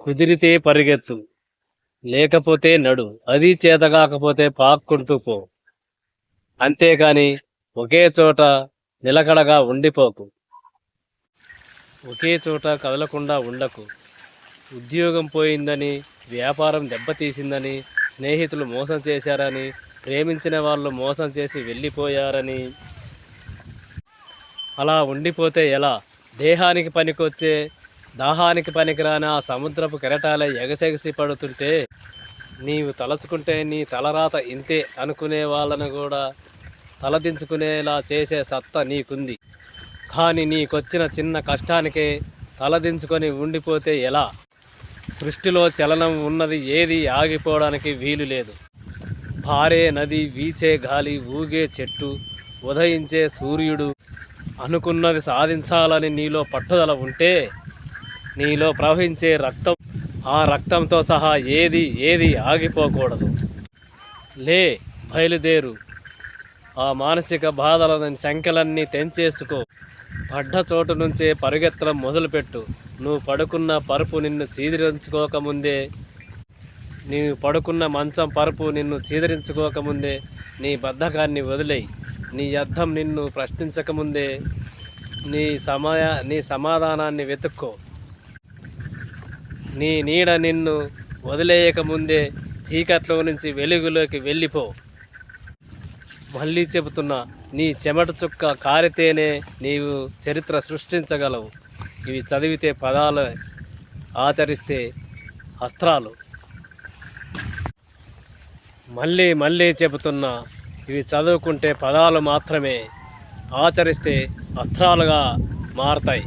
కుదిరితే పరిగెత్తు. లేకపోతే నడు. అది చేతగాకపోతే పాక్కుంటూ పో. అంతేకాని ఒకే చోట నిలకడగా ఉండిపోకు. ఒకే చోట కదలకుండా ఉండకు. ఉద్యోగం పోయిందని వ్యాపారం దెబ్బతీసిందని స్నేహితులు మోసం చేశారని ప్రేమించిన వాళ్ళు మోసం చేసి వెళ్ళిపోయారని. అలా ఉండిపోతే ఎలా? దేహానికి పనికొచ్చే దాహానికి పనికిరాని ఆ సముద్రపు కెరటాలే ఎగసెగసి పడుతుంటే నీవు తలచుకుంటే నీ తలరాత ఇంతే అనుకునే వాళ్ళను కూడా తలదించుకునేలా చేసే సత్తా నీకుంది. కానీ నీకొచ్చిన చిన్న కష్టానికే తలదించుకొని ఉండిపోతే ఎలా? సృష్టిలో చలనం ఉన్నది ఏది ఆగిపోవడానికి వీలు లేదు. పారే నది వీచే గాలి ఊగే చెట్టు ఉదయించే సూర్యుడు అనుకున్నది సాధించాలని నీలో పట్టుదల ఉంటే నీలో ప్రవహించే రక్తం ఆ రక్తంతో సహా ఏది ఏది ఆగిపోకూడదు. లే బయలుదేరు. ఆ మానసిక బాధలను శంకలన్నీ తెంచేసుకో. పడ్డ చోటు నుంచే పరుగెత్తడం మొదలుపెట్టు. నువ్వు పడుకున్న పరుపు నిన్ను చీదరించుకోకముందే. నీవు పడుకున్న మంచం పరుపు నిన్ను చీదరించుకోకముందే. నీ బద్ధకాన్ని వదిలేయి. నీ అర్థం నిన్ను ప్రశ్నించకముందే. నీ సమయ నీ సమాధానాన్ని వెతుక్కో. నీ నీడ నిన్ను వదిలేయకముందే చీకట్లో నుంచి వెలుగులోకి వెళ్ళిపో. మళ్ళీ చెబుతున్నా నీ చెమట చుక్క కారితేనే నీవు చరిత్ర సృష్టించగలవు. ఇవి చదివితే పదాలు ఆచరిస్తే అస్త్రాలు. మళ్ళీ మళ్ళీ చెబుతున్నా ఇవి చదువుకుంటే పదాలు మాత్రమే ఆచరిస్తే అస్త్రాలుగా మారతాయి.